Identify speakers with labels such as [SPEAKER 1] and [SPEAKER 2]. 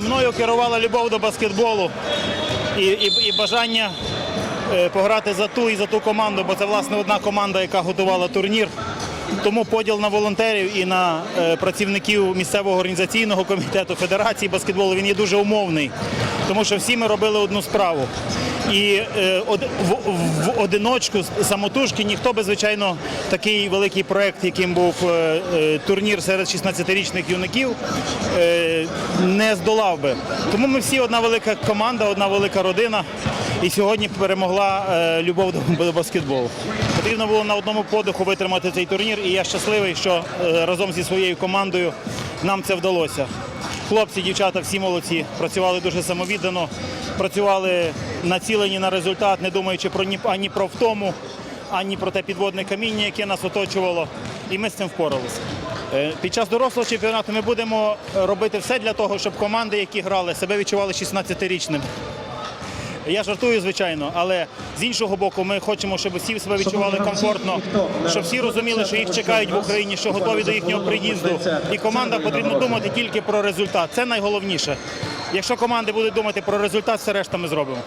[SPEAKER 1] Мною керувала любов до баскетболу і, і, і бажання е, пограти за ту і за ту команду, бо це власне одна команда, яка готувала турнір. Тому поділ на волонтерів і на е, працівників місцевого організаційного комітету Федерації баскетболу він є дуже умовний, тому що всі ми робили одну справу. І е, в, одиночку самотужки ніхто би, звичайно, такий великий проект, яким був турнір серед 16-річних юнаків, не здолав би. Тому ми всі одна велика команда, одна велика родина. І сьогодні перемогла е, любов до, баскетболу. Потрібно було на одному подиху витримати цей турнір, і я щасливий, що е, разом зі своєю командою нам це вдалося. Хлопці, дівчата, всі молодці, працювали дуже самовіддано, працювали націлені на результат, не думаючи про ні ані про втому, ані про те підводне каміння, яке нас оточувало. І ми з цим впоралися. Е, Під час дорослого чемпіонату ми будемо е, робити все для того, щоб команди, які грали, себе відчували 16-річними. Я жартую, звичайно, але з іншого боку, ми хочемо, щоб всі себе відчували комфортно, щоб всі розуміли, що їх чекають в Україні, що готові до їхнього приїзду. І команда потрібно думати тільки про результат. Це найголовніше. Якщо команди будуть думати про результат, все решта ми зробимо.